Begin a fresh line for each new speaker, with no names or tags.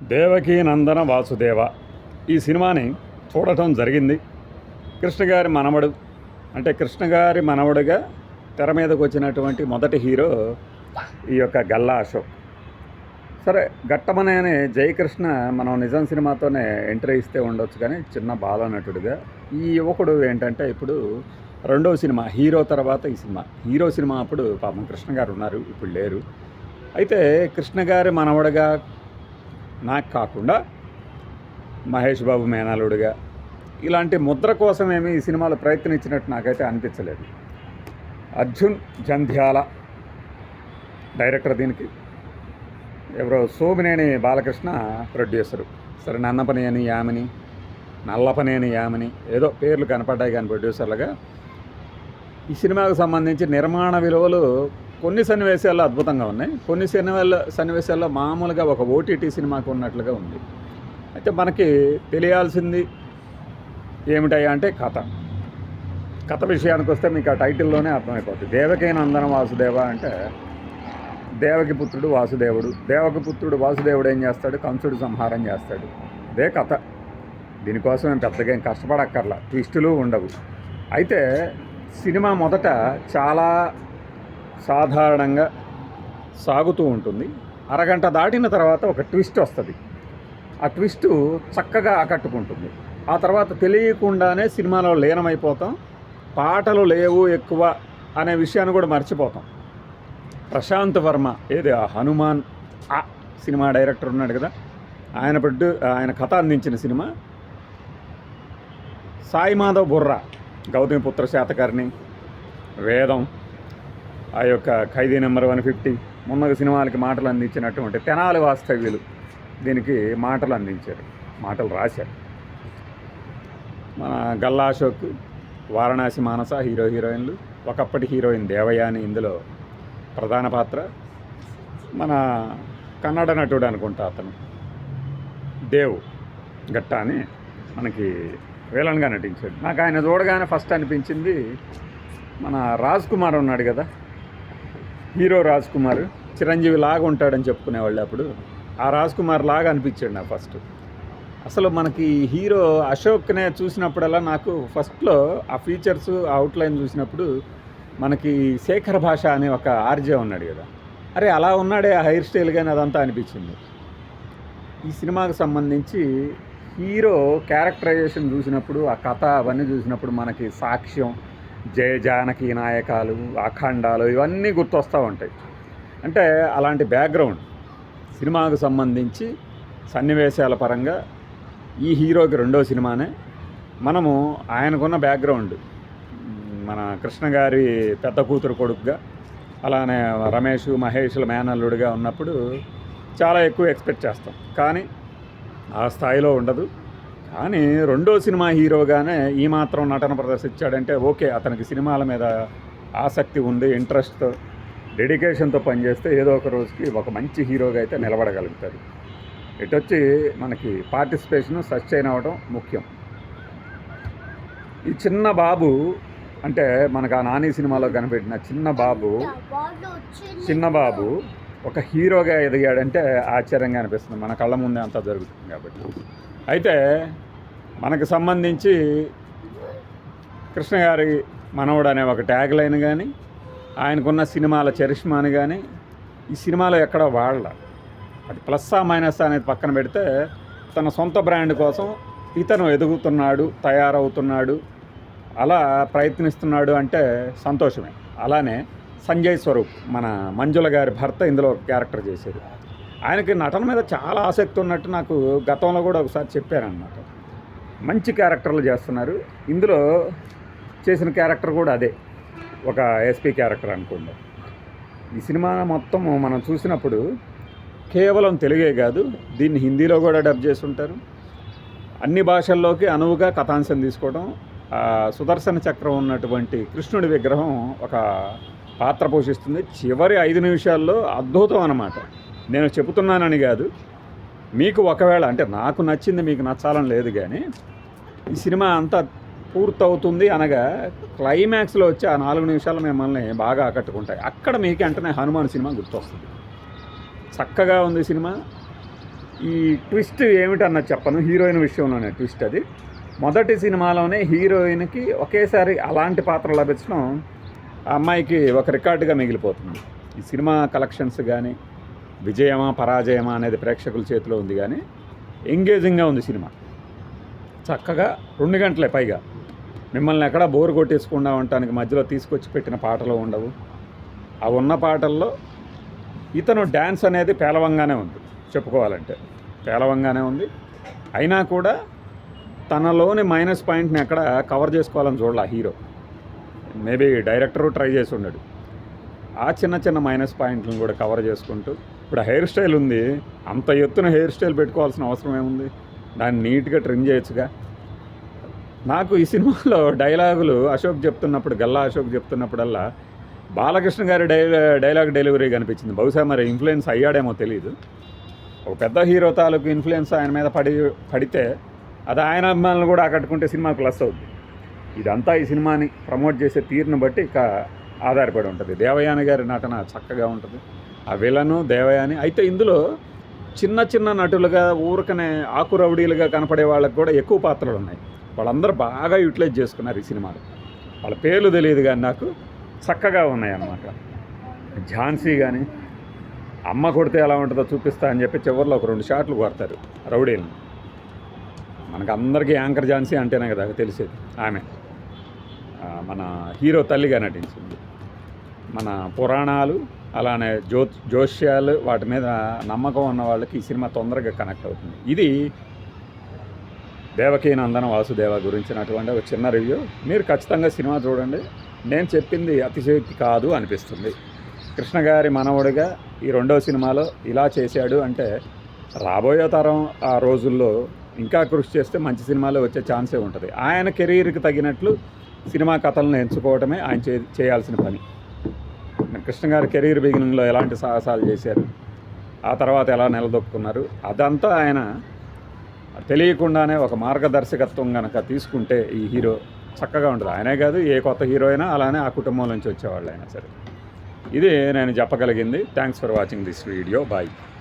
దేవకీ నందన వాసుదేవ. ఈ సినిమాని చూడటం జరిగింది. కృష్ణగారి మనవడు అంటే కృష్ణగారి మనవడుగా తెర మీదకు వచ్చినటువంటి మొదటి హీరో ఈ యొక్క గల్లా అశోక్. సరే ఘట్టమనే జయకృష్ణ మనం నిజం సినిమాతోనే ఎంట్రీ ఇస్తే ఉండొచ్చు కానీ చిన్న బాలనటుడుగా ఈ యువకుడు ఏంటంటే ఇప్పుడు రెండవ సినిమా హీరో తర్వాత ఈ సినిమా. హీరో సినిమా అప్పుడు పాపం కృష్ణ గారు ఉన్నారు ఇప్పుడు లేరు. అయితే కృష్ణ గారి మనవడుగా నాకు కాకుండా మహేష్ బాబు మేనాలుడుగా ఇలాంటి ముద్ర కోసమేమి ఈ సినిమాలో ప్రయత్నించినట్టు నాకైతే అనిపించలేదు. అర్జున్ జంధ్యాల డైరెక్టర్ దీనికి. ఎవరో సోమినేని బాలకృష్ణ ప్రొడ్యూసరు. సరే నన్నపనేని యామిని నల్లపనేని యామిని ఏదో పేర్లు కనపడ్డాయి కానీ ప్రొడ్యూసర్లుగా. ఈ సినిమాకు సంబంధించి నిర్మాణ విలువలు కొన్ని సన్నివేశాల్లో అద్భుతంగా ఉన్నాయి. కొన్ని సినిమాల్లో సన్నివేశాల్లో మామూలుగా ఒక ఓటీటీ సినిమాకు ఉన్నట్లుగా ఉంది. అయితే మనకి తెలియాల్సింది ఏమిటయ్యా అంటే కథ. కథ విషయానికి వస్తే మీకు ఆ టైటిల్లోనే అర్థమైపోతుంది. దేవకైన అందన వాసుదేవ అంటే దేవకి పుత్రుడు వాసుదేవుడు. దేవకి పుత్రుడు వాసుదేవుడు ఏం చేస్తాడు? కంసుడు సంహారం చేస్తాడు. ఇదే కథ. దీనికోసం ఏం పెద్దగా ఏం కష్టపడక్కర్లా. ట్విస్టులు ఉండవు. అయితే సినిమా మొదట చాలా సాధారణంగా సాగుతూ ఉంటుంది. అరగంట దాటిన తర్వాత ఒక ట్విస్ట్ వస్తుంది. ఆ ట్విస్ట్ చక్కగా ఆకట్టుకుంటుంది. ఆ తర్వాత తెలియకుండానే సినిమాలో లీనమైపోతాం. పాటలు లేవు ఎక్కువ అనే విషయాన్ని కూడా మర్చిపోతాం. ప్రశాంత్ వర్మ ఏది? ఆ హనుమాన్. ఆ సినిమా డైరెక్టర్ ఉన్నాడు కదా? ఆయన ప్రొడ్యూ ఆయన కథ అందించిన సినిమా. సాయి మాధవ్ బుర్రా గౌతమిపుత్ర శాతకర్ణి వేదం. ఆ యొక్క ఖైదీ నెంబర్ వన్ ఫిఫ్టీ. మొన్న సినిమాలకి మాటలు అందించినటువంటి తెనాలి వాస్తవ్యులు దీనికి మాటలు అందించారు మాటలు రాశారు. మన గల్లా అశోక్ వారణాసి మానస హీరో హీరోయిన్లు ఒకప్పటి హీరోయిన్ దేవయాని ఇందులో ప్రధాన పాత్ర. మన కన్నడ నటుడు అనుకుంటా అతను. దేవ్ గట్ట అని మనకి వేలన్గా నటించాడు. నాకు ఆయన చూడగానే ఫస్ట్ అనిపించింది మన రాజ్ కుమార్ ఉన్నాడు కదా హీరో రాజ్ కుమార్ చిరంజీవి లాగా ఉంటాడని చెప్పుకునేవాళ్ళు అప్పుడు. ఆ రాజ్ కుమార్ లాగా అనిపించాడు నాకు ఫస్ట్. అసలు మనకి హీరో అశోక్నే చూసినప్పుడల్లా నాకు ఫస్ట్లో ఆ ఫీచర్స్ అవుట్లైన్ చూసినప్పుడు మనకి శేఖర్ భాష అనే ఒక ఆర్జే ఉన్నాడు కదా. అరే అలా ఉన్నాడే ఆ హెయిర్ స్టైల్ కానీ అదంతా అనిపించింది. ఈ సినిమాకు సంబంధించి హీరో క్యారెక్టరైజేషన్ చూసినప్పుడు ఆ కథ అవన్నీ చూసినప్పుడు మనకి సాక్ష్యం జయ జానకి నాయకాలు అఖండాలు ఇవన్నీ గుర్తొస్తూ ఉంటాయి. అంటే అలాంటి బ్యాక్గ్రౌండ్ సినిమాకు సంబంధించి సన్నివేశాల పరంగా ఈ హీరోకి రెండో సినిమానే. మనము ఆయనకున్న బ్యాక్గ్రౌండ్ మన కృష్ణ గారి పెద్ద కూతురు కొడుకుగా అలానే రమేష్ మహేష్ల మేనల్లుడిగా ఉన్నప్పుడు చాలా ఎక్కువ ఎక్స్పెక్ట్ చేస్తాం. కానీ ఆ స్థాయిలో ఉండదు. కానీ రెండో సినిమా హీరోగానే ఈ మాత్రం నటన ప్రదర్శించాడంటే ఓకే అతనికి సినిమాల మీద ఆసక్తి ఉంది ఇంట్రెస్ట్తో డెడికేషన్తో పనిచేస్తే ఏదో ఒక రోజుకి ఒక మంచి హీరోగా అయితే నిలబడగలుగుతారు ఇటొచ్చి మనకి పార్టిసిపేషన్ సస్టైన్ అవ్వడం ముఖ్యం. ఈ చిన్న బాబు అంటే మనకు ఆ నాని సినిమాలో కనిపెట్టిన చిన్న బాబు చిన్న బాబు ఒక హీరోగా ఎదిగాడంటే ఆశ్చర్యంగా అనిపిస్తుంది. మన కళ్ళ ముందే అంతా జరుగుతుంది కాబట్టి. అయితే మనకు సంబంధించి కృష్ణ గారి మనవడు అనే ఒక ట్యాగ్ లైన్ కానీ ఆయనకున్న సినిమాల చరిష్మాని కానీ ఈ సినిమాలో ఎక్కడ వాళ్ళ. అది ప్లస్ మైనస్ అనేది పక్కన పెడితే తన సొంత బ్రాండ్ కోసం ఇతను ఎదుగుతున్నాడు తయారవుతున్నాడు అలా ప్రయత్నిస్తున్నాడు అంటే సంతోషమే. అలానే సంజయ్ స్వరూప్ మన మంజుల గారి భర్త ఇందులో క్యారెక్టర్ చేశారు ఆయనకి నటన మీద చాలా ఆసక్తి ఉన్నట్టు నాకు గతంలో కూడా ఒకసారి చెప్పారనమాట మంచి క్యారెక్టర్లు చేస్తున్నారు. ఇందులో చేసిన క్యారెక్టర్ కూడా అదే. ఒక ఎస్పీ క్యారెక్టర్ అనుకోండి. ఈ సినిమా మొత్తం మనం చూసినప్పుడు కేవలం తెలుగే కాదు దీన్ని హిందీలో కూడా డబ్ చేసి ఉంటారు. అన్ని భాషల్లోకి అనువుగా కథాంశం తీసుకోవడం సుదర్శన చక్రం ఉన్నటువంటి కృష్ణుడి విగ్రహం ఒక పాత్ర పోషిస్తుంది. చివరి ఐదు నిమిషాల్లో అద్భుతం అన్నమాట. నేను చెబుతున్నానని కాదు. మీకు ఒకవేళ అంటే నాకు నచ్చింది మీకు నచ్చాలని లేదు కానీ ఈ సినిమా అంతా పూర్తవుతుంది అనగా క్లైమాక్స్లో వచ్చి ఆ నాలుగు నిమిషాలు మిమ్మల్ని బాగా ఆకట్టుకుంటాయి. అక్కడ మీకు వెంటనే హనుమాన్ సినిమా గుర్తొస్తుంది. చక్కగా ఉంది సినిమా. ఈ ట్విస్ట్ ఏమిటన్న చెప్పను. హీరోయిన్ విషయంలోనే ట్విస్ట్ అది. మొదటి సినిమాలోనే హీరోయిన్కి ఒకేసారి అలాంటి పాత్ర లభించడం ఆ అమ్మాయికి ఒక రికార్డుగా మిగిలిపోతుంది. ఈ సినిమా కలెక్షన్స్ కానీ విజయమా పరాజయమా అనేది ప్రేక్షకుల చేతిలో ఉంది కానీ ఎంగేజింగ్గా ఉంది సినిమా. చక్కగా రెండు గంటలే పైగా. మిమ్మల్ని ఎక్కడ బోర్ కొట్టేసుకుండా ఉండటానికి మధ్యలో తీసుకొచ్చి పెట్టిన పాటలు ఉండవు. ఆ ఉన్న పాటల్లో ఇతను డ్యాన్స్ అనేది పేలవంగానే ఉంది. చెప్పుకోవాలంటే పేలవంగానే ఉంది. అయినా కూడా తనలోని మైనస్ పాయింట్ని ఎక్కడ కవర్ చేసుకోవాలని చూడాల హీరో. మేబీ డైరెక్టరు ట్రై చేసి ఉన్నాడు ఆ చిన్న చిన్న మైనస్ పాయింట్లను కూడా కవర్ చేసుకుంటూ ఇప్పుడు హెయిర్ స్టైల్ ఉంది అంత ఎత్తున హెయిర్ స్టైల్ పెట్టుకోవాల్సిన అవసరం ఏముంది? దాన్ని నీట్గా ట్రిమ్ చేయొచ్చుగా? నాకు ఈ సినిమాలో డైలాగులు అశోక్ చెప్తున్నప్పుడు గల్లా అశోక్ చెప్తున్నప్పుడల్లా బాలకృష్ణ గారి డైలా డైలాగ్ డెలివరీ కనిపించింది. బహుశా మరి ఇన్ఫ్లుయెన్స్ అయ్యాడేమో తెలియదు ఒక పెద్ద హీరో తాలూకు ఇన్ఫ్లుయెన్స్ ఆయన మీద పడి పడితే అది ఆయన అభిమానులు కూడా ఆకట్టుకుంటే సినిమా ప్లస్ అవుద్ది. ఇదంతా ఈ సినిమాని ప్రమోట్ చేసే తీరును బట్టి ఇక ఆధారపడి ఉంటుంది. దేవయాని గారి నటన చక్కగా ఉంటుంది. ఆ విలను దేవయాని అయితే ఇందులో చిన్న చిన్న నటులుగా ఊరకనే ఆకురౌడీలుగా కనపడే వాళ్ళకి కూడా ఎక్కువ పాత్రలు ఉన్నాయి. వాళ్ళందరూ బాగా యూటిలైజ్ చేసుకున్నారు ఈ సినిమాలు వాళ్ళ పేర్లు తెలియదు కానీ నాకు చక్కగా ఉన్నాయి అన్నమాట ఝాన్సీ కానీ అమ్మ కొడితే ఎలా ఉంటుందో చూపిస్తా అని చెప్పి చివరిలో ఒక రెండు షాట్లు కొడతారు రౌడీలను. మనకు అందరికీ యాంకర్ ఝాన్సీ అంటేనే కదా తెలిసేది. ఆమె. మన హీరో తల్లిగా నటించింది. మన పురాణాలు అలానే జ్యో జోష్యాలు వాటి మీద నమ్మకం ఉన్న వాళ్ళకి ఈ సినిమా తొందరగా కనెక్ట్ అవుతుంది. ఇది దేవకీ నందన వాసుదేవ గురించినటువంటి ఒక చిన్న రివ్యూ మీరు ఖచ్చితంగా సినిమా చూడండి. నేను చెప్పింది అతిశయోక్తి కాదు అనిపిస్తుంది. కృష్ణ గారి మనవడిగా ఈ రెండో సినిమాలో ఇలా చేశాడు అంటే రాబోయే తరం ఆ రోజుల్లో ఇంకా కృషి చేస్తే మంచి సినిమాలు వచ్చే ఛాన్సే ఉంటుంది. ఆయన కెరీర్కి తగినట్లు సినిమా కథలను ఎంచుకోవటమే ఆయన చే చేయాల్సిన పని. కృష్ణ గారి కెరీర్ బిగినింగ్లో ఎలాంటి సాహసాలు చేశారు? ఆ తర్వాత ఎలా నిలదొక్కున్నారు? అదంతా ఆయన తెలియకుండానే ఒక మార్గదర్శకత్వం కనుక తీసుకుంటే ఈ హీరో చక్కగా ఉంటుంది ఆయనే కాదు ఏ కొత్త హీరో అయినా అలానే ఆ కుటుంబం నుంచి వచ్చేవాళ్ళు అయినా సరే. ఇది నేను చెప్పగలిగింది. Thanks for watching this video bye